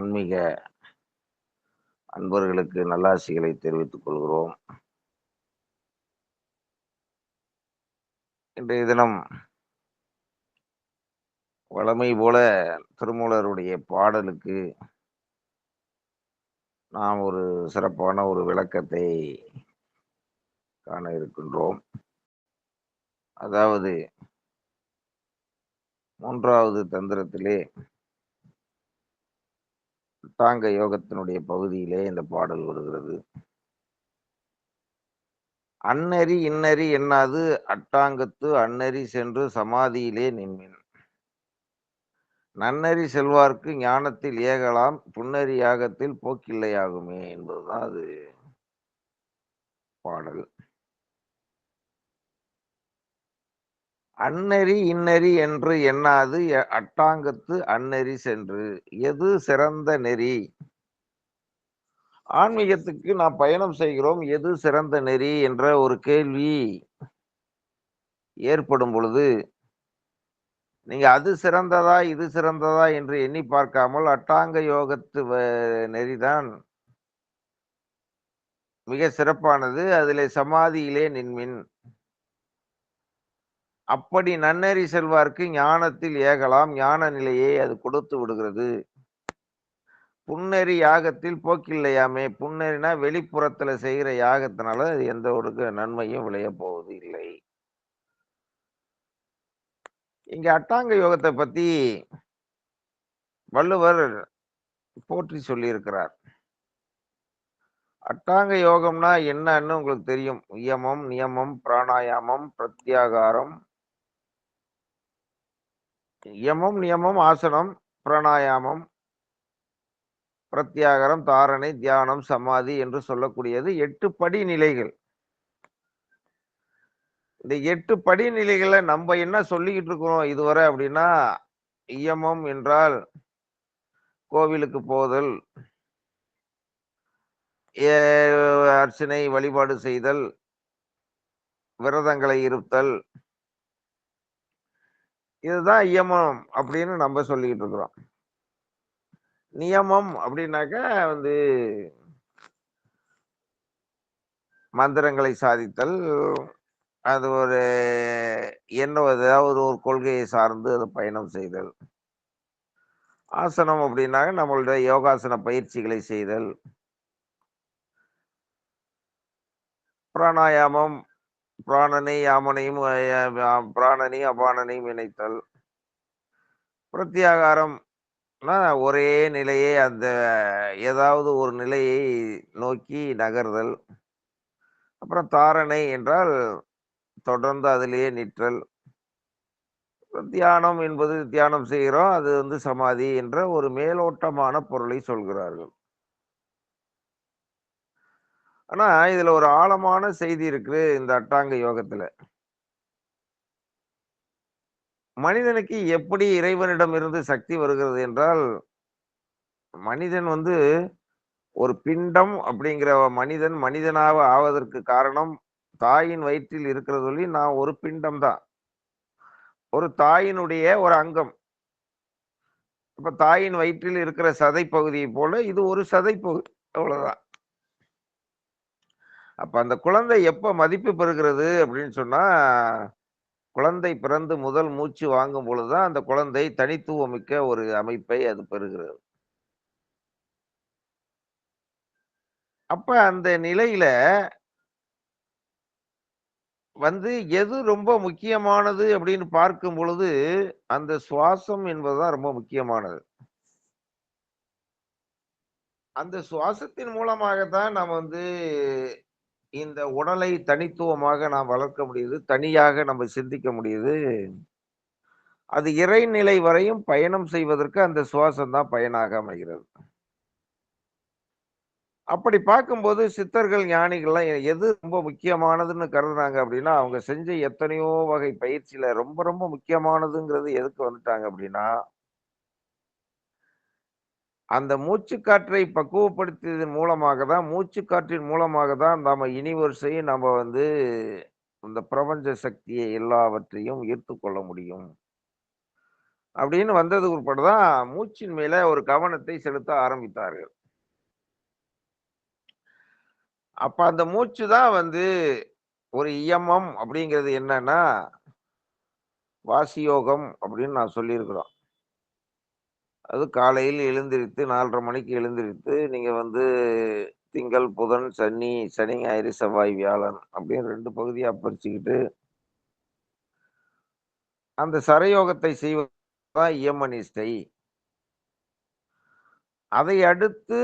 ஆன்மீக அன்பர்களுக்கு நல்லாசிகளை தெரிவித்துக் கொள்கிறோம். இன்றைய தினம் வளமை போல திருமூலருடைய பாடலுக்கு நாம் ஒரு சிறப்பான ஒரு விளக்கத்தை காண இருக்கின்றோம். அதாவது மூன்றாவது தந்திரத்திலே அட்டாங்க யோகத்தினுடைய பகுதியிலே இந்த பாடல் வருகிறது. அன்னறி இன்னறி என்னாது? அட்டாங்கத்து அன்னறி சென்று சமாதியிலே நின்மின் நன்னறி செல்வார்க்கு ஞானத்தில் ஏகலாம் புன்னறி யாகத்தில் போக்கில்லையாகுமே என்பதுதான் அது பாடல். அன்னறி இன்னரி என்று எண்ணாது அட்டாங்கத்து அன்னரி சென்று. எது சிறந்த நெறி? ஆன்மீகத்துக்கு நாம் பயணம் செய்கிறோம் எது சிறந்த நெறி என்ற ஒரு கேள்வி ஏற்படும் பொழுது நீங்க அது சிறந்ததா இது சிறந்ததா என்று எண்ணி பார்க்காமல் அட்டாங்க யோகத்து வ- நெறிதான் மிக சிறப்பானது. அதிலே சமாதியிலே நின்மின். அப்படி நன்னெறி செல்வார்க்கு ஞானத்தில் ஏகலாம் ஞான நிலையை அது கொடுத்து விடுகிறது. புன்னெறி யாகத்தில் போக்கில்லையாமே புன்னெறினா வெளிப்புறத்துல செய்கிற யாகத்தினால அது எந்த ஒரு நன்மையும் விளைய போவது இல்லை. இங்க அட்டாங்க யோகத்தை பத்தி வள்ளுவர் போற்றி சொல்லியிருக்கிறார். அட்டாங்க யோகம்னா என்னன்னு உங்களுக்கு தெரியும். நியமம் நியமம் பிராணாயாமம் பிரத்யாகாரம் யமம் நியமம் ஆசனம் பிராணாயாமம் பிரத்யாகரம் தாரணை தியானம் சமாதி என்று சொல்லக்கூடியது எட்டு படி நிலைகள் இந்த எட்டு படி நிலைகளை நம்ம என்ன சொல்லிக்கிட்டு இருக்கிறோம் இதுவரை அப்படின்னா இயமம் என்றால் கோவிலுக்கு போதல் ஏ- அர்ச்சனை வழிபாடு செய்தல் விரதங்களை இருத்தல் இதுதான் இயமம் அப்படின்னு நம்ம சொல்லிக்கிட்டு இருக்கிறோம். நியமம் அப்படின்னாக்கா வந்து மந்திரங்களை சாதித்தல் அது ஒரு என்ன ஏதாவது ஒரு கொள்கையை சார்ந்து அதை பயணம் செய்தல். ஆசனம் அப்படின்னாக்க நம்மளுடைய யோகாசன பயிற்சிகளை செய்தல். பிராணாயாமம் பிராணனை யாமனையும் பிராணனையும் அபானனையும் இணைத்தல். பிரத்யாகாரம் ஒரே நிலையை அந்த ஏதாவது ஒரு நிலையை நோக்கி நகர்தல். அப்புறம் தாரணை என்றால் தொடர்ந்து அதிலேயே நிற்றல். தியானம் என்பது தியானம் செய்கிறோம் அது வந்து சமாதி என்ற ஒரு மேலோட்டமான பொருளை சொல்கிறார்கள். ஆனா இதுல ஒரு ஆழமான செய்தி இருக்குது இந்த அட்டாங்க யோகத்துல. மனிதனுக்கு எப்படி இறைவனிடம் இருந்து சக்தி வருகிறது என்றால் மனிதன் வந்து ஒரு பிண்டம் அப்படிங்கிற மனிதன் மனிதனாக ஆவதற்கு காரணம் தாயின் வயிற்றில் இருக்கிறது சொல்லி நான் ஒரு பிண்டம் தான். ஒரு தாயினுடைய ஒரு அங்கம். இப்ப தாயின் வயிற்றில் இருக்கிற சதை பகுதியை போல இது ஒரு சதை பகுதி அவ்வளவுதான். அப்ப அந்த குழந்தை எப்ப மதிப்பு பெறுகிறது அப்படின்னு சொன்னா குழந்தை பிறந்து முதல் மூச்சு வாங்கும் பொழுதுதான் அந்த குழந்தை தனித்துவமிக்க ஒரு அமைப்பை அது பெறுகிறது. அப்ப அந்த நிலையில வந்து எது ரொம்ப முக்கியமானது அப்படின்னு பார்க்கும் பொழுது அந்த சுவாசம் என்பதுதான் ரொம்ப முக்கியமானது. அந்த சுவாசத்தின் மூலமாக தான் நாம் வந்து இந்த உடலை தனித்துவமாக நாம் வளர்க்க முடியுது தனியாக நம்ம சிந்திக்க முடியுது. அது இறைநிலை வரையும் பயணம் செய்வதற்கு அந்த சுவாசம் தான் பயனாக அமைகிறது. அப்படி பார்க்கும்போது சித்தர்கள் ஞானிகள்லாம் எது ரொம்ப முக்கியமானதுன்னு கருதுனாங்க அப்படின்னா அவங்க செஞ்ச எத்தனையோ வகை பயிற்சியில ரொம்ப ரொம்ப முக்கியமானதுங்கிறது எதுக்கு வந்துட்டாங்க அப்படின்னா அந்த மூச்சுக்காற்றை பக்குவப்படுத்தியதன் மூலமாக தான் மூச்சுக்காற்றின் மூலமாக தான் நாம் யூனிவர்ஸை நம்ம வந்து இந்த பிரபஞ்ச சக்தியை எல்லாவற்றையும் ஈர்த்து கொள்ள முடியும் அப்படின்னு வந்ததுக்கு உட்பட தான் மூச்சின் மேல ஒரு கவனத்தை செலுத்த ஆரம்பித்தார்கள். அப்ப அந்த மூச்சு தான் வந்து ஒரு இயமம் அப்படிங்கிறது என்னன்னா வாசியோகம் அப்படின்னு நான் சொல்லியிருக்கிறோம். அது காலையில் எழுந்திரித்து 4:30 மணிக்கு எழுந்திரித்து, நீங்க வந்து திங்கள், புதன், சனி, சனி, ஞாயிறு, செவ்வாய், வியாழன் அப்படின்னு ரெண்டு பகுதியா பிரிச்சுக்கிட்டு அந்த சரயோகத்தை செய்வது தான் நிஷ்டை. அதை அடுத்து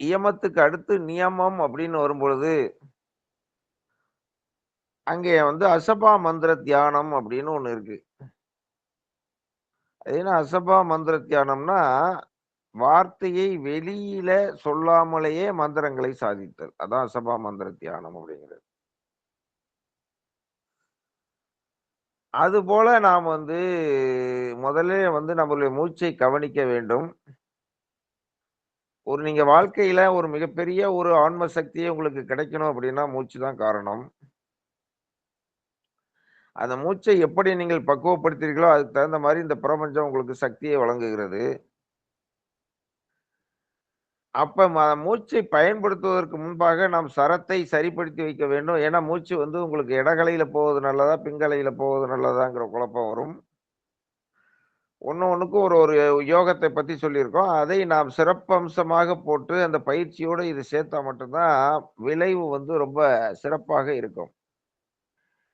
இயமத்துக்கு அடுத்து நியமம் அப்படின்னு வரும்பொழுது அங்கே வந்து அசபா மந்திர தியானம் அப்படின்னு ஒன்று இருக்கு. ஏன்னா அசபா மந்திர தியானம்னா, வார்த்தையை வெளியில சொல்லாமலேயே மந்திரங்களை சாதித்தல். அதான் அசபா மந்திர தியானம் அப்படிங்கிறது. அதுபோல நாம் வந்து முதல்ல வந்து நம்மளுடைய மூச்சை கவனிக்க வேண்டும். ஒரு நீங்க வாழ்க்கையில ஒரு மிகப்பெரிய ஒரு ஆன்ம சக்தியே உங்களுக்கு கிடைக்கணும் அப்படின்னா மூச்சு தான் காரணம். அந்த மூச்சை எப்படி நீங்கள் பக்குவப்படுத்துறீர்களோ, அதுக்கு தகுந்த மாதிரி இந்த பிரபஞ்சம் உங்களுக்கு சக்தியை வழங்குகிறது. அப்ப ம மூச்சை பயன்படுத்துவதற்கு முன்பாக நாம் சரத்தை சரிப்படுத்தி வைக்க வேண்டும். ஏன்னா மூச்சு வந்து உங்களுக்கு இடகலையில போவது நல்லதா, பிங்கலையில போவது நல்லதாங்கிற குழப்பம் வரும். ஒன்று ஒன்றுக்கும் ஒரு ஒரு யோகத்தை பற்றி சொல்லியிருக்கோம். அதை நாம் சிறப்பம்சமாக போட்டு அந்த பயிற்சியோடு இது சேர்த்தா மட்டும்தான் விளைவு வந்து ரொம்ப சிறப்பாக இருக்கும்.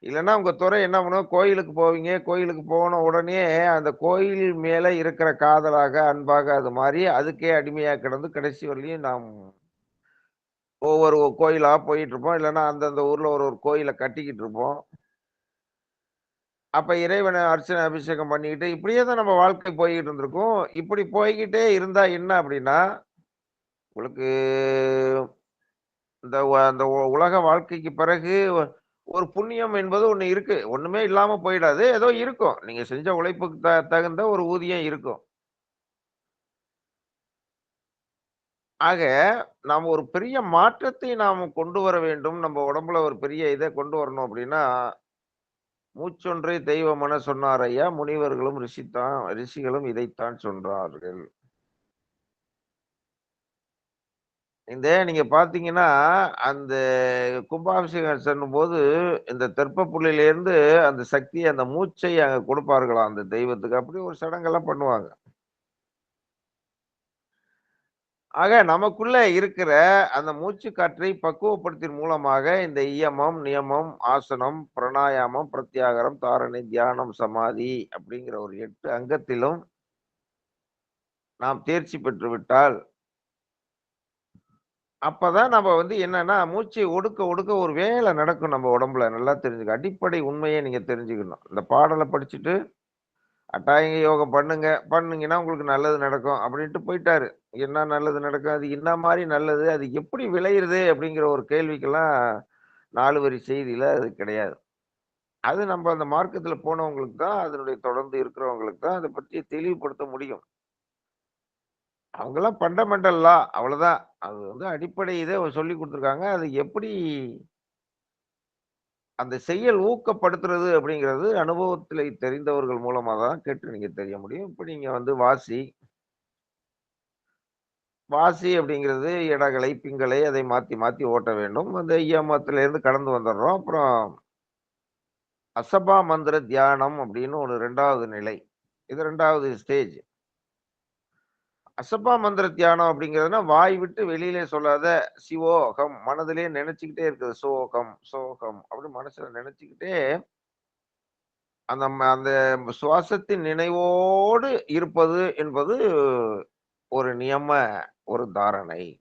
இல்லைன்னா உங்கள் துறை என்ன பண்ணுவோம் கோயிலுக்கு போவீங்க. கோயிலுக்கு போன உடனே அந்த கோயில் மேலே இருக்கிற காதலாக, அன்பாக அது மாதிரி அதுக்கே அடிமையாக கிடந்து கடைசி வரலையும் நாம் ஒவ்வொரு கோயிலாக போயிட்டுருப்போம். இல்லைன்னா அந்தந்த ஊரில் ஒரு ஒரு கோயிலை கட்டிக்கிட்டு இருப்போம். அப்போ இறைவனை அர்ச்சனை, அபிஷேகம் பண்ணிக்கிட்டு இப்படியே தான் நம்ம வாழ்க்கை போய்கிட்டு இருந்திருக்கோம் இப்படி போய்கிட்டே இருந்தால் என்ன அப்படின்னா, உங்களுக்கு இந்த அந்த உலக வாழ்க்கைக்கு பிறகு ஒரு புண்ணியம் என்பது ஒண்ணு இருக்கு. ஒண்ணுமே இல்லாம போயிடாது. ஏதோ இருக்கும். நீங்க செஞ்ச உழைப்புக்கு த தகுந்த ஒரு ஊதியம் இருக்கும். ஆக, நாம ஒரு பெரிய மாற்றத்தை நாம கொண்டு வர வேண்டும். நம்ம உடம்புல ஒரு பெரிய இதை கொண்டு வரணும் அப்படின்னா, மூச்சொன்றே தெய்வமென சொன்னார் ஐயா. முனிவர்களும் ரிஷித்தான் ரிஷிகளும் இதைத்தான் சொன்னார்கள். இந்த நீங்க பார்த்தீங்கன்னா, அந்த கும்பாபிஷேகம் செல்லும்போது, இந்த தெற்பப்புள்ளிலேருந்து அந்த சக்தி அந்த மூச்சை அங்க கொடுப்பார்களாம் அந்த தெய்வத்துக்கு. அப்படி ஒரு சடங்கெல்லாம் பண்ணுவாங்க. ஆக நமக்குள்ள இருக்கிற அந்த மூச்சு காற்றை பக்குவப்படுத்தின் மூலமாக இந்த இயமம், நியமம், ஆசனம், பிரணாயாமம் பிரத்யாகரம் தாரணை, தியானம், சமாதி அப்படிங்கிற ஒரு எட்டு அங்கத்திலும் நாம் தேர்ச்சி பெற்றுவிட்டால் அப்பதான் நம்ம வந்து என்னன்னா, மூச்சை ஒடுக்க ஒடுக்க ஒரு வேலை நடக்கும் நம்ம உடம்புல. நல்லா தெரிஞ்சுக்க. அடிப்படை உண்மையை நீங்க தெரிஞ்சுக்கணும். இந்த பாடலை படிச்சுட்டு, அட்டாயங்க யோகம் பண்ணுங்க. பண்ணுங்கன்னா உங்களுக்கு நல்லது நடக்கும். அப்படின்ட்டு போயிட்டாரு. என்ன நல்லது நடக்கும்? அது என்ன மாதிரி நல்லது? அது எப்படி விளையுறது? அப்படிங்கிற ஒரு கேள்விக்கெல்லாம் நாலு வரி செய்தியில அது கிடையாது. அது நம்ம அந்த மார்க்கத்தில் போனவங்களுக்கு தான், அதனுடைய தொடர்ந்து இருக்கிறவங்களுக்கு தான் அதை பற்றி தெளிவுபடுத்த முடியும். அவங்கெல்லாம் ஃபண்டமெண்டல் லா அவ்வளோதான். அது வந்து அடிப்படை இதை சொல்லிக் கொடுத்துருக்காங்க அது எப்படி அந்த செயல் ஊக்கப்படுத்துறது அப்படிங்கிறது அனுபவத்தில் தெரிந்தவர்கள் மூலமாக தான் கேட்டு நீங்கள் தெரிய முடியும். இப்போ நீங்கள் வந்து வாசி வாசி அப்படிங்கிறது இடகளை பிங்களை அதை மாற்றி மாற்றி ஓட்ட வேண்டும். அந்த இயமத்திலேருந்து கடந்து வந்துடுறோம். அப்புறம் அசபா மந்திர தியானம் அப்படின்னு ஒரு ரெண்டாவது நிலை. இது ரெண்டாவது ஸ்டேஜ். அசப்பா மந்திர தியானம் அப்படிங்கிறதுனா, வாய் விட்டு வெளியிலே சொல்லாத சிவோகம் மனதிலே நினைச்சுக்கிட்டே இருக்குது. சோகம், சோகம் அப்படின்னு மனசுல நினைச்சுக்கிட்டே அந்த ம அந்த சுவாசத்தின் நினைவோடு இருப்பது என்பது ஒரு நியம ஒரு தாரணை.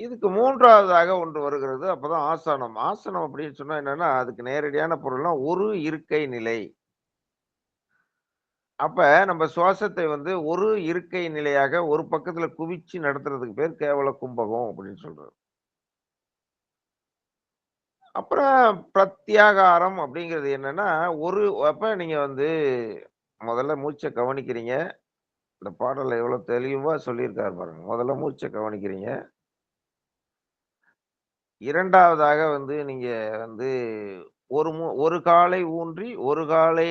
இதுக்கு மூன்றாவதாக ஒன்று வருகிறது. அப்பதான் ஆசனம். ஆசனம் அப்படின்னு சொன்னா என்னன்னா, அதுக்கு நேரடியான பொருள்னா ஒரு இருக்கை நிலை. அப்ப நம்ம சுவாசத்தை வந்து ஒரு இருக்கை நிலையாக ஒரு பக்கத்துல குவிச்சு நடத்துறதுக்கு பேர் கேவல கும்பகம் அப்படின்னு சொல்றது. அப்புறம் பிரத்யாகாரம் அப்படிங்கிறது என்னன்னா, ஒரு அப்ப நீங்க வந்து முதல்ல மூச்சை கவனிக்கிறீங்க. இந்த பாடலை எவ்வளோ தெளிவா சொல்லியிருக்காரு பாருங்க. முதல்ல மூச்சை கவனிக்கிறீங்க. இரண்டாவதாக வந்து நீங்க வந்து ஒரு மு ஒரு காலை ஊன்றி, ஒரு காலை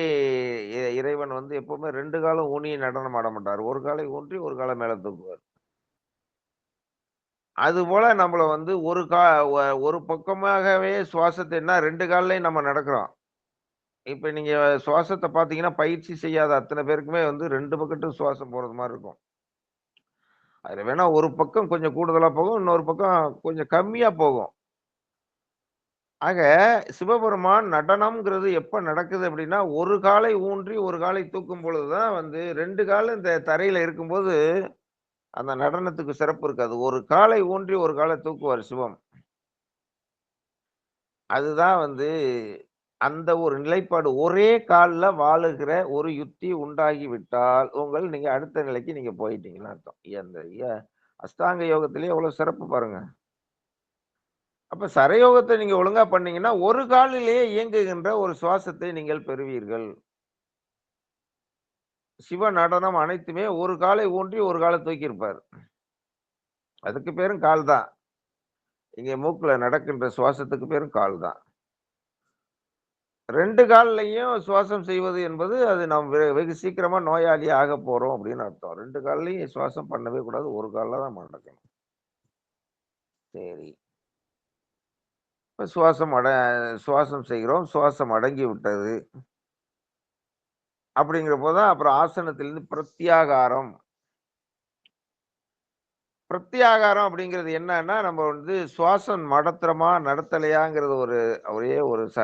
இ இறைவன் வந்து எப்பவுமே ரெண்டு காலம் ஊனி நடனம் ஆட மாட்டார் ஒரு காலை ஊன்றி, ஒரு காலை மேல தூக்குவார். அது போல நம்மளை வந்து ஒரு கா ஒரு பக்கமாகவே சுவாசத்தைன்னா ரெண்டு 2 நம்ம நடக்கிறோம். இப்ப நீங்க சுவாசத்தை பார்த்தீங்கன்னா, பயிற்சி செய்யாத அத்தனை பேருக்குமே வந்து ரெண்டு பக்கட்டும் சுவாசம் போறது மாதிரி இருக்கும். அதில் வேணா ஒரு பக்கம் கொஞ்சம் கூடுதலாக போகும். இன்னொரு பக்கம் கொஞ்சம் கம்மியாக போகும். ஆக சிவபெருமான் நடனம்ங்கிறது எப்ப நடக்குது அப்படின்னா, ஒரு காலை ஊன்றி, ஒரு காலை தூக்கும் பொழுது தான் வந்து 2 காலும் இந்த தரையில இருக்கும்போது, அந்த நடனத்துக்கு சிறப்பு இருக்காது. ஒரு காலை ஊன்றி, ஒரு காலை தூக்குவார் சிவம். அதுதான் வந்து அந்த ஒரு நிலைப்பாடு. ஒரே காலில் வாழுகிற ஒரு யுக்தி உண்டாகி விட்டால், உங்கள் நீங்க அடுத்த நிலைக்கு நீங்க போயிட்டீங்கன்னு அர்த்தம். அந்த ய அஷ்டாங்க யோகத்திலேயே எவ்வளவு சிறப்பு பாருங்க. அப்போ சரயோகத்தை நீங்கள் ஒழுங்காக பண்ணீங்கன்னா, ஒரு காலிலேயே இயங்குகின்ற ஒரு சுவாசத்தை நீங்கள் பெறுவீர்கள். சிவ நடனம் அனைத்துமே ஒரு காலை ஊன்றி, ஒரு காலை தூக்கியிருப்பார். அதுக்கு பேரும் கால் தான். இங்கே மூக்கில் நடக்கின்ற சுவாசத்துக்கு பேரும் கால் தான். ரெண்டு கால்லையும் சுவாசம் செய்வது என்பது, அது நாம் வெ வெகு சீக்கிரமாக நோயாளி ஆகப் போகிறோம் அப்படின்னு அர்த்தம். ரெண்டு கால்லையும் சுவாசம் பண்ணவே கூடாது. ஒரு காலில் தான் நடக்கணும். சரி. இப்போ சுவாசம் அட சுவாசம் செய்கிறோம். சுவாசம் அடங்கி விட்டது. அப்படிங்கிறப்போ தான் அப்புறம் ஆசனத்திலிருந்து பிரத்யாகாரம். பிரத்யாகாரம் அப்படிங்கிறது என்னன்னா, நம்ம வந்து சுவாசம் மடத்துறமா நடத்தலையாங்கிறது ஒரு ஒரே ஒரு ச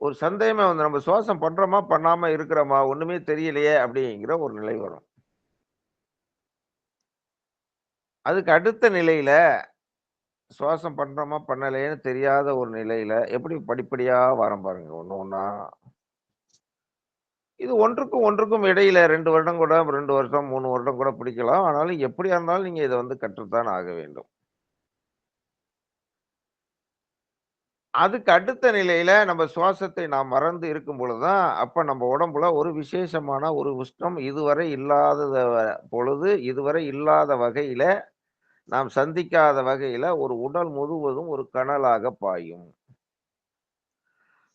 ஒரு சந்தேகமே வந்து நம்ம சுவாசம் பண்றோமா, பண்ணாம இருக்கிறோமா, ஒண்ணுமே தெரியலையே அப்படிங்கிற ஒரு நிலை வரும். அதுக்கு அடுத்த நிலையில, சுவாசம் பண்றோமா, பண்ணலையேன்னு தெரியாத ஒரு நிலையில, எப்படி படிப்படியா வரோம் பாருங்க ஒண்ணு ஒன்றா இது ஒன்றுக்கும் ஒன்றுக்கும் இடையில ரெண்டு வருடம் கூட ரெண்டு வருஷம், மூணு வருடம் கூட பிடிக்கலாம். ஆனாலும் எப்படியா இருந்தாலும் நீங்க இதை வந்து கற்றுத்தான் ஆக வேண்டும். அதுக்கு அடுத்த நிலையில நம்ம சுவாசத்தை நாம் மறந்து இருக்கும் பொழுது தான், அப்ப நம்ம உடம்புல ஒரு விசேஷமான ஒரு உஷ்ணம் இதுவரை இல்லாத பொழுது, இதுவரை இல்லாத வகையில, நாம் சந்திக்காத வகையில ஒரு உடல் முழுவதும் ஒரு கனலாக பாயும்.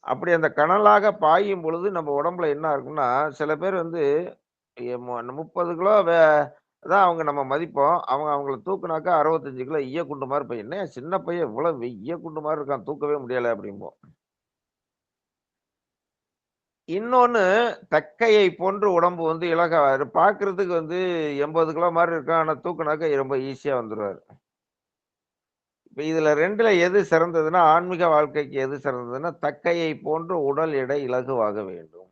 அப்படி அந்த கனலாக பாயும் பொழுது நம்ம உடம்புல என்ன இருக்கும்னா, சில பேர் வந்து முப்பது கிலோ வே தான் அவங்க நம்ம மதிப்போம். அவங்க அவங்கள தூக்குனாக்கா 65 கிலோ ஈய குண்டு மாதிரி பையன். "என்னய்யா சின்ன பையன் இவ்வளோ ஈய குண்டு மாதிரி இருக்கான், தூக்கவே முடியலை அப்படிம்போம். இன்னொன்னு தக்கையை போன்று உடம்பு வந்து இலகாவாரு பார்க்கறதுக்கு வந்து 80 கிலோ மாதிரி இருக்கும் ஆனா தூக்குனாக்கா ரொம்ப ஈஸியா வந்துடுவார் இப்போ இதுல 2ல எது சிறந்ததுன்னா, ஆன்மீக வாழ்க்கைக்கு எது சிறந்ததுன்னா, தக்கையை போன்று உடல் எடை இலகுவாக வேண்டும்.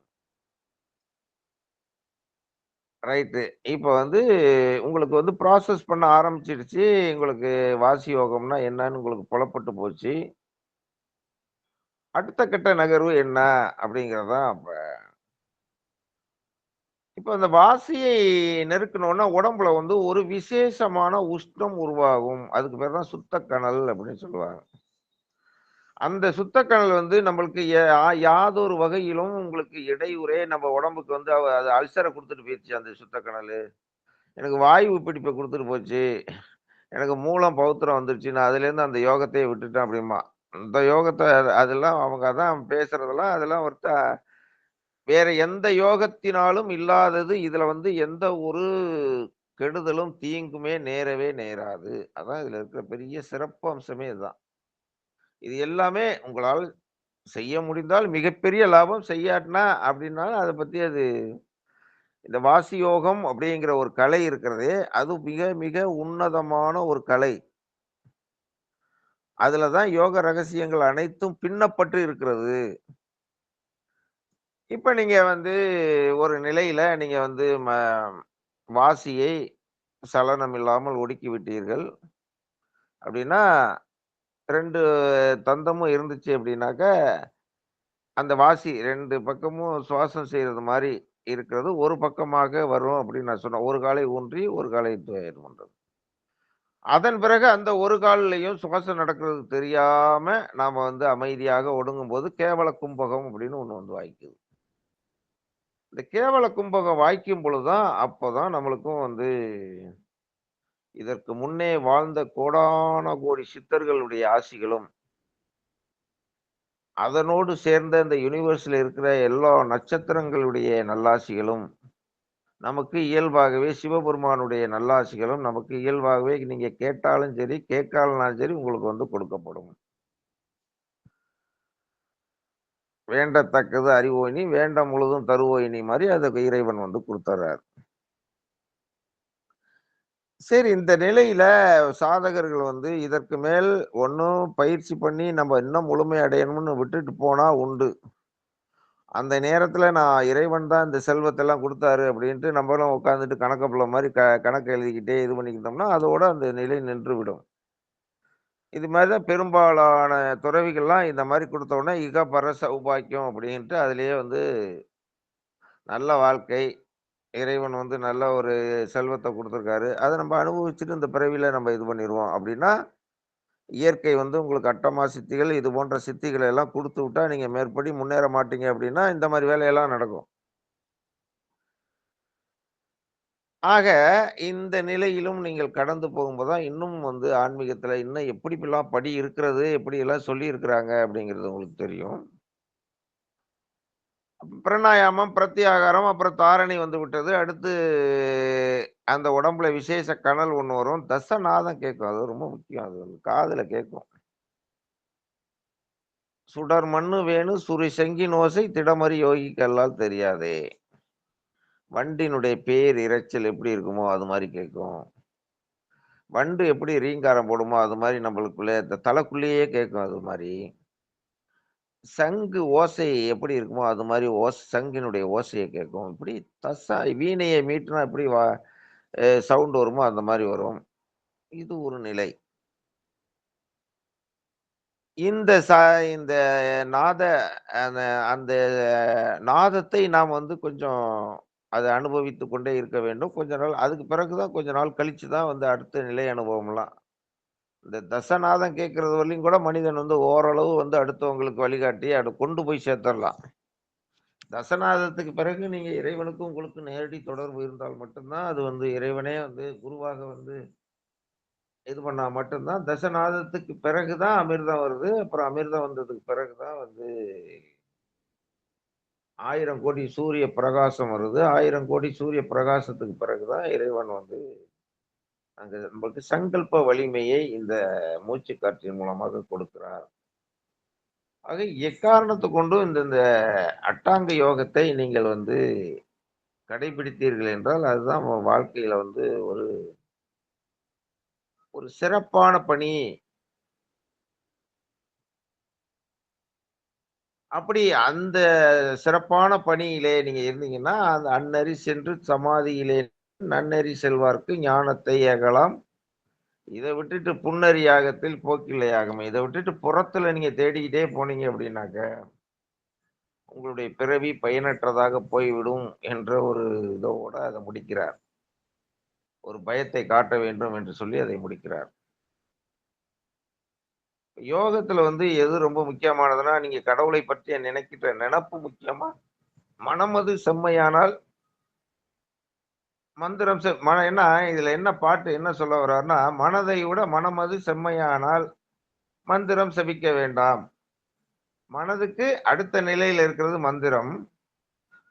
ரைட்டு. இப்போ வந்து உங்களுக்கு வந்து ப்ராசஸ் பண்ண ஆரம்பிச்சிடுச்சு. உங்களுக்கு வாசி யோகம்னா என்னன்னு உங்களுக்கு புலப்பட்டு போச்சு. அடுத்த கட்ட நகர்வு என்ன அப்படிங்கிறது தான் அப்ப இப்ப அந்த வாசியை நெருக்கணும்னா உடம்புல வந்து ஒரு விசேஷமான உஷ்ணம் உருவாகும். அதுக்கு பேர் தான் சுத்தக்கணல் அப்படின்னு சொல்லுவாங்க. அந்த சுத்தக்கணல் வந்து நம்மளுக்கு யாதொரு வகையிலும் உங்களுக்கு இடையூறே நம்ம உடம்புக்கு வந்து அவ அது அல்சரை கொடுத்துட்டு போயிடுச்சு அந்த சுத்தக்கணல் எனக்கு வாயு பிடிப்பை கொடுத்துட்டு போச்சு. எனக்கு மூலம் பௌத்திரம் வந்துருச்சு. நான் அதுலேருந்து அந்த யோகத்தையே விட்டுட்டேன் அப்படிமா அந்த யோகத்தை அதெல்லாம் அவங்க அதான் பேசுறதெல்லாம் அதெல்லாம் ஒருத்த வேற எந்த யோகத்தினாலும் இல்லாதது. இதுல வந்து எந்த ஒரு கெடுதலும், தீங்குமே நேரவே நேராது. அதான் இதுல இருக்கிற பெரிய சிறப்பு அம்சமே இதுதான். இது எல்லாமே உங்களால் செய்ய முடிந்தால் மிகப்பெரிய லாபம். செய்யாட்டினா அப்படின்னாலும் அதை பத்தி அது இந்த வாசி யோகம் அப்படிங்கிற ஒரு கலை இருக்கிறதே, அது மிக மிக உன்னதமான ஒரு கலை. அதுல தான் யோக ரகசியங்கள் அனைத்தும் பின்னப்பட்டு இருக்கிறது. இப்போ நீங்க வந்து ஒரு நிலையில நீங்க வந்து ம வாசியை சலனம் இல்லாமல் ஒடுக்கி விட்டீர்கள். அப்படின்னா ரெண்டு தந்தமும் இருந்துச்சு அப்படின்னாக்க, அந்த வாசி ரெண்டு பக்கமும் சுவாசம் செய்கிறது மாதிரி இருக்கிறது ஒரு பக்கமாக வரும் அப்படின்னு நான் சொன்னேன். ஒரு காலை ஊன்றி, ஒரு காலை இது பண்றது. அதன் பிறகு அந்த ஒரு காலிலையும் சுவாசம் நடக்கிறது தெரியாம நாம வந்து அமைதியாக ஒடுங்கும் போது கேவல கும்பகம் அப்படின்னு ஒண்ணு வந்து வாய்க்குது. இந்த கேவல கும்பகம் வாய்க்கும் பொழுது தான், நம்மளுக்கும் வந்து இதற்கு முன்னே வாழ்ந்த கோடான கோடி சித்தர்களுடைய ஆசிகளும் அதனோடு சேர்ந்த இந்த யூனிவர்ஸில் இருக்கிற எல்லா நட்சத்திரங்களுடைய நல்லாசிகளும் நமக்கு இயல்பாகவே சிவபெருமானுடைய நல்லாசிகளும் நமக்கு இயல்பாகவே நீங்க கேட்டாலும் சரி, கேட்காலனாலும் சரி உங்களுக்கு வந்து கொடுக்கப்படும். வேண்டத்தக்கது அறிவோயினி நீ, வேண்ட முழுதும் தருவோயினி மாதிரி அதுக்கு இறைவன் வந்து கொடுத்துறாரு சரி, இந்த நிலையில சாதகர்கள் வந்து இதற்கு மேல் ஒன்றும் பயிற்சி பண்ணி நம்ம இன்னும் முழுமை அடையணும்னு விட்டுட்டு போனா உண்டு. அந்த நேரத்தில் நான் இறைவன் தான் இந்த செல்வத்தெல்லாம் கொடுத்தாரு அப்படின்ட்டு நம்மளும் உட்காந்துட்டு கணக்கு மாதிரி க கணக்கு எழுதிக்கிட்டே இது பண்ணிக்கிட்டோம்னா, அதோட அந்த நிலை நின்றுவிடும். இது மாதிரி தான் பெரும்பாலான துறவிகள்லாம் இந்த மாதிரி கொடுத்தோடனே இக பர சௌபாக்கியம் அப்படின்ட்டு அதுலேயே வந்து நல்ல வாழ்க்கை. இறைவன் வந்து நல்ல ஒரு செல்வத்தை கொடுத்துருக்காரு அதை நம்ம அனுபவிச்சுட்டு இந்த பிறவியில் நம்ம இது பண்ணிடுவோம் அப்படின்னா, இயற்கை வந்து உங்களுக்கு அட்டமா சித்திகள், இது போன்ற சித்திகளை எல்லாம் கொடுத்து விட்டா, நீங்க மேற்படி முன்னேற மாட்டீங்க அப்படின்னா, இந்த மாதிரி வேலையெல்லாம் நடக்கும். ஆக, இந்த நிலையிலும் நீங்கள் கடந்து போகும்போது தான் இன்னும் வந்து ஆன்மீகத்துல இன்னும் எப்படிப்படிலாம் படி இருக்கிறது, எப்படி எல்லாம் சொல்லியிருக்கிறாங்க அப்படிங்கிறது உங்களுக்கு தெரியும். பிரணாயாமம் பிரத்யாகாரம், அப்புறம் தாரணி வந்து விட்டது. அடுத்து அந்த உடம்புல விசேஷ கனல் ஒன்று வரும். தசநாதம் கேட்கும். அது ரொம்ப முக்கியம். அது வந்து கேட்கும். சுடர் மண்ணு வேணும் சுரி செங்கின் ஓசை திடமறி யோகிக்கல்லால் தெரியாதே. வண்டினுடைய பேர் இரைச்சல் எப்படி இருக்குமோ, அது மாதிரி கேட்கும். வண்டு எப்படி ரீங்காரம் போடுமோ, அது மாதிரி நம்மளுக்குள்ளே இந்த தலைக்குள்ளேயே கேட்கும் அது மாதிரி சங்கு ஓசை எப்படி இருக்குமோ, அது மாதிரி ஓஸ் சங்கினுடைய ஓசையை கேட்கும். இப்படி தசா வீணையை மீட்டுனா எப்படி வா சவுண்ட் வருமோ, அந்த மாதிரி வரும். இது ஒரு நிலை. இந்த ச இந்த நாத அந்த அந்த நாதத்தை நாம் வந்து கொஞ்சம் அதை அனுபவித்து கொண்டே இருக்க வேண்டும். கொஞ்ச நாள் அதுக்கு பிறகு தான் கொஞ்ச நாள் கழிச்சு தான் வந்து அடுத்த நிலை அனுபவம்லாம். இந்த தசநாதம் கேட்கறது வரலையும் கூட மனிதன் வந்து ஓரளவு வந்து அடுத்தவங்களுக்கு வழிகாட்டி அதை கொண்டு போய் சேர்த்தரலாம். தசநாதத்துக்கு பிறகு நீங்கள் இறைவனுக்கும் உங்களுக்கும் நேரடி தொடர்பு இருந்தால் மட்டும்தான் அது வந்து இறைவனே வந்து குருவாக வந்து இது பண்ணால் மட்டும்தான் தசநாதத்துக்கு பிறகு தான் அமிர்தம் வருது. அப்புறம் அமிர்தம் வந்ததுக்கு பிறகு தான் வந்து ஆயிரம் கோடி சூரிய பிரகாசம் வருது. ஆயிரம் கோடி சூரிய பிரகாசத்துக்கு பிறகு தான் இறைவன் வந்து அந்த நம்மளுக்கு சங்கல்ப வலிமையை இந்த மூச்சு காற்றின் மூலமாக கொடுக்கிறார். ஆக எக்காரணத்தை கொண்டும் இந்த இந்த அட்டாங்க யோகத்தை நீங்கள் வந்து கடைபிடித்தீர்கள் என்றால், அதுதான் வாழ்க்கையில வந்து ஒரு ஒரு சிறப்பான பணி. அப்படி அந்த சிறப்பான பணியிலே நீங்க இருந்தீங்கன்னா, அந்த அன்னறி சென்று சமாதியிலே நன்னெறி செல்வார்க்கு ஞானத்தை ஏகலாம். இதை விட்டுட்டு புன்னறி யாகத்தில் போக்கில்லை ஆகமே இதை விட்டுட்டு புறத்துல நீங்க தேடிக்கிட்டே போனீங்க அப்படின்னாக்க உங்களுடைய பிறவி பயனற்றதாக போய்விடும் என்ற ஒரு இதோட அதை முடிக்கிறார். ஒரு பயத்தை காட்ட வேண்டும் என்று சொல்லி அதை முடிக்கிறார். யோகத்துல வந்து எது ரொம்ப முக்கியமானதுன்னா, நீங்க கடவுளை பற்றிய நினைக்கிற நினப்பு முக்கியமா? மனமது செம்மையானால் மந்திரம் செ மன என்ன இதுல என்ன பாட்டு என்ன சொல்ல வர்றாருன்னா மனதை விட மனமது செம்மையானால் மந்திரம் செபிக்க வேண்டாம். மனதுக்கு அடுத்த நிலையில் இருக்கிறது மந்திரம்.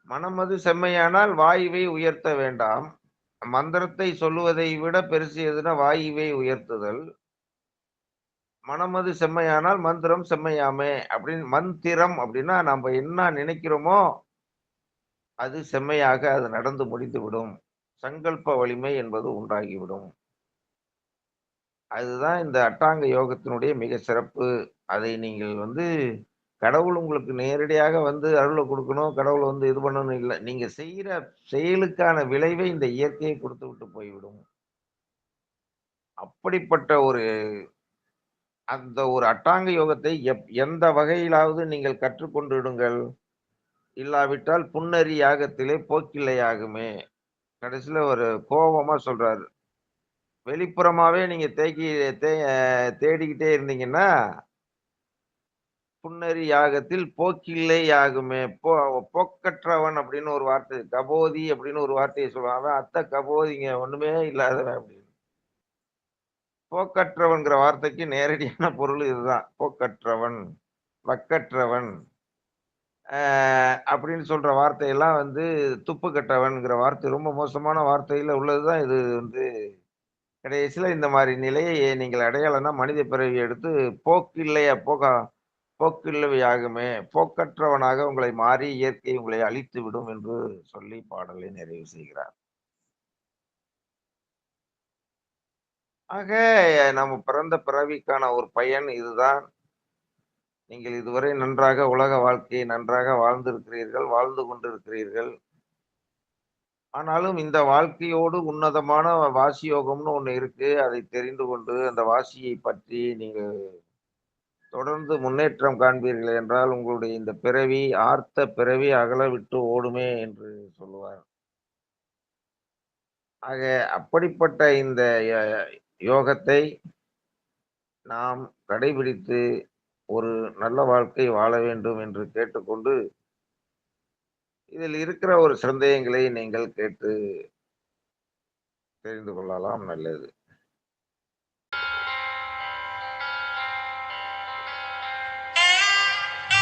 மனமது செம்மையானால் வாயுவை உயர்த்த வேண்டாம். மந்திரத்தை சொல்லுவதை விட பெருசு எதுன்னா வாயுவை உயர்த்துதல். மனமது செம்மையானால் மந்திரம் செம்மையாமே அப்படின்னு மந்திரம் அப்படின்னா நம்ம என்ன நினைக்கிறோமோ அது செம்மையாக அது நடந்து முடிந்துவிடும். சங்கல்ப வலிமை என்பது உண்டாகிவிடும். அதுதான் இந்த அட்டாங்க யோகத்தினுடைய மிக சிறப்பு. அதை நீங்கள் வந்து கடவுள் உங்களுக்கு நேரடியாக வந்து அருளை கொடுக்கணும் கடவுள் வந்து இது பண்ணணும் இல்லை நீங்கள் செய்கிற செயலுக்கான விளைவை இந்த இயற்கையை கொடுத்து விட்டு போய்விடும். அப்படிப்பட்ட ஒரு அந்த ஒரு அட்டாங்க யோகத்தை எப் எந்த வகையிலாவது நீங்கள் கற்றுக்கொண்டிடுங்கள். இல்லாவிட்டால் புன்னறி யாகத்திலே போக்கில்லையாகுமே கடைசியில் ஒரு கோவமா சொல்றாரு. வெளிப்புறமாவே நீங்க தேக்கி தே தேடிக்கிட்டே இருந்தீங்கன்னா புன்னரி யாகத்தில் போக்கில்லை யாகுமே. போ போக்கற்றவன் அப்படின்னு ஒரு வார்த்தை கபோதி அப்படின்னு ஒரு வார்த்தையை சொல்லுவான். அவன் கபோதிங்க ஒண்ணுமே இல்லாதவன் அப்படின்னு. போக்கற்றவன்கிற வார்த்தைக்கு நேரடியான பொருள் இதுதான். போக்கற்றவன். வக்கற்றவன் அப்படின்னு சொல்ற வார்த்தையெல்லாம் வந்து துப்பு கட்டவன்கிற வார்த்தை ரொம்ப மோசமான வார்த்தையில உள்ளது தான் இது வந்து கடைசியில் இந்த மாதிரி நிலையை நீங்கள் அடையலன்னா மனித பிறவி எடுத்து போக்கில்லையா போகா போக்கில்லவையாகுமே போக்கற்றவனாக உங்களை மாறி இயற்கை உங்களை அழித்து விடும் என்று சொல்லி பாடலை நிறைவு செய்கிறார். ஆக நம்ம பிறந்த பிறவிக்கான ஒரு பயன் இதுதான். நீங்கள் இதுவரை நன்றாக உலக வாழ்க்கையை நன்றாக வாழ்ந்திருக்கிறீர்கள், வாழ்ந்து கொண்டிருக்கிறீர்கள். ஆனாலும் இந்த வாழ்க்கையோடு உன்னதமான வாசி யோகம்னு இருக்கு. அதை தெரிந்து கொண்டு அந்த வாசியை பற்றி நீங்கள் தொடர்ந்து முன்னேற்றம் காண்பீர்கள் என்றால், உங்களுடைய இந்த பிறவி ஆர்த்த பிறவி அகல விட்டு ஓடுமே என்று சொல்லுவார். ஆக அப்படிப்பட்ட இந்த ய யோகத்தை நாம் கடைபிடித்து ஒரு நல்ல வாழ்க்கை வாழ வேண்டும் என்று கேட்டுக்கொண்டு இதில் இருக்கிற ஒரு சந்தேகங்களை நீங்கள் கேட்டு தெரிந்து கொள்ளலாம் நல்லது.